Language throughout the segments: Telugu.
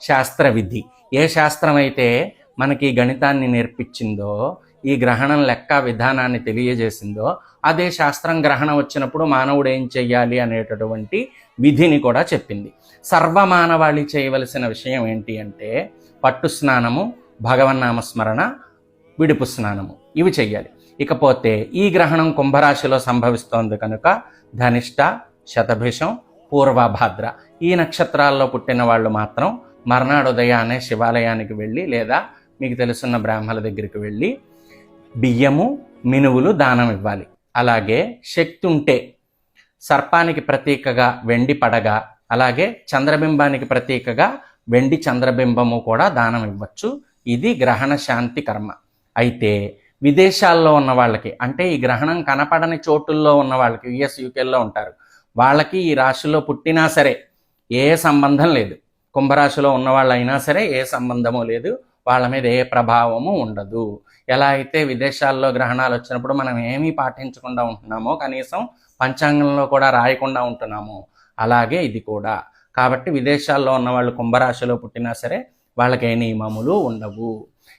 శాస్త్ర విధి ఏ శాస్త్రం అయితే మనకి గణితాన్ని నేర్పించిందో ఈ గ్రహణం లెక్క విధానాన్ని తెలియజేసిందో అదే శాస్త్రం గ్రహణం వచ్చినప్పుడు మానవుడు ఏం చెయ్యాలి అనేటటువంటి విధిని కూడా చెప్పింది. సర్వమానవాళి చేయవలసిన విషయం ఏంటి అంటే పట్టు స్నానము భగవన్నామస్మరణ విడుపు స్నానము. ఇవి చెయ్యాలి. ఇకపోతే ఈ గ్రహణం కుంభరాశిలో సంభవిస్తోంది కనుక ధనిష్ట శతభిషం పూర్వభాద్ర. ఈ నక్షత్రాల్లో పుట్టిన వాళ్ళు మాత్రం మర్నాడు ఉదయాన్నే శివాలయానికి వెళ్ళి లేదా మీకు తెలుసున్న బ్రాహ్మణుల దగ్గరికి వెళ్ళి బియ్యము మినువులు దానం ఇవ్వాలి. అలాగే శక్తి ఉంటే సర్పానికి ప్రతీకగా వెండి పడగ అలాగే చంద్రబింబానికి ప్రతీకగా వెండి చంద్రబింబము కూడా దానం ఇవ్వచ్చు. ఇది గ్రహణ శాంతి కర్మ. అయితే విదేశాల్లో ఉన్న వాళ్ళకి అంటే ఈ గ్రహణం కనపడని చోటుల్లో ఉన్న వాళ్ళకి యుఎస్ యూకేల్లో ఉంటారు. వాళ్ళకి ఈ రాశిలో పుట్టినా సరే ఏ సంబంధం లేదు. కుంభరాశిలో ఉన్న వాళ్ళు అయినా సరే ఏ సంబంధము లేదు. వాళ్ళ మీద ఏ ప్రభావము ఉండదు. ఎలా అయితే విదేశాల్లో గ్రహణాలు వచ్చినప్పుడు మనం ఏమీ పాటించకుండా ఉంటున్నామో కనీసం పంచాంగంలో కూడా రాయకుండా ఉంటున్నాము అలాగే ఇది కూడా. కాబట్టి విదేశాల్లో ఉన్న వాళ్ళు కుంభరాశిలో పుట్టినా సరే వాళ్ళకి ఏ నియమములు ఉండవు.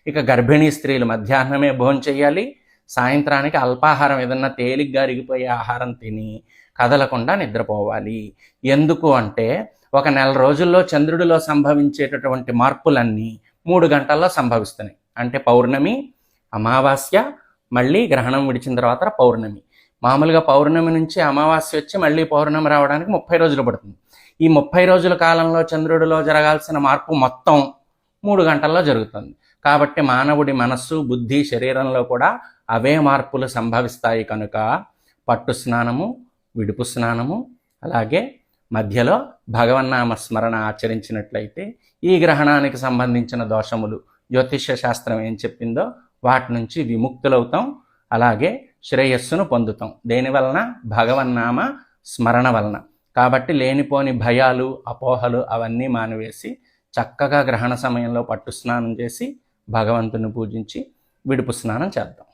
ఇక గర్భిణీ స్త్రీలు మధ్యాహ్నమే భోజనం చేయాలి సాయంత్రానికి అల్పాహారం ఏదన్నా తేలిగ్గా అరిగిపోయే ఆహారం తిని కదలకుండా నిద్రపోవాలి. ఎందుకు అంటే ఒక నెల రోజుల్లో చంద్రుడిలో సంభవించేటటువంటి మార్పులన్నీ మూడు గంటల్లో సంభవిస్తున్నాయి. అంటే పౌర్ణమి అమావాస్య మళ్ళీ గ్రహణం విడిచిన తర్వాత పౌర్ణమి. మామూలుగా పౌర్ణమి నుంచి అమావాస్య వచ్చి మళ్ళీ పౌర్ణమి రావడానికి ముప్పై రోజులు పడుతుంది. ఈ ముప్పై రోజుల కాలంలో చంద్రుడిలో జరగాల్సిన మార్పు మొత్తం మూడు గంటల్లో జరుగుతుంది. కాబట్టి మానవుడి మనస్సు బుద్ధి శరీరంలో కూడా అవే మార్పులు సంభవిస్తాయి కనుక పట్టు స్నానము విడుపు స్నానము అలాగే మధ్యలో భగవన్నామ స్మరణ ఆచరించినట్లయితే ఈ గ్రహణానికి సంబంధించిన దోషములు జ్యోతిష్య శాస్త్రం ఏం చెప్పిందో వాటి నుంచి విముక్తులవుతాం. అలాగే శ్రేయస్సును పొందుతాం. దేని వలన? భగవన్నామ స్మరణ వలన. కాబట్టి లేనిపోని భయాలు అపోహలు అవన్నీ మానివేసి చక్కగా గ్రహణ సమయంలో పట్టు స్నానం చేసి భగవంతుని పూజించి విడుపు స్నానం చేద్దాం.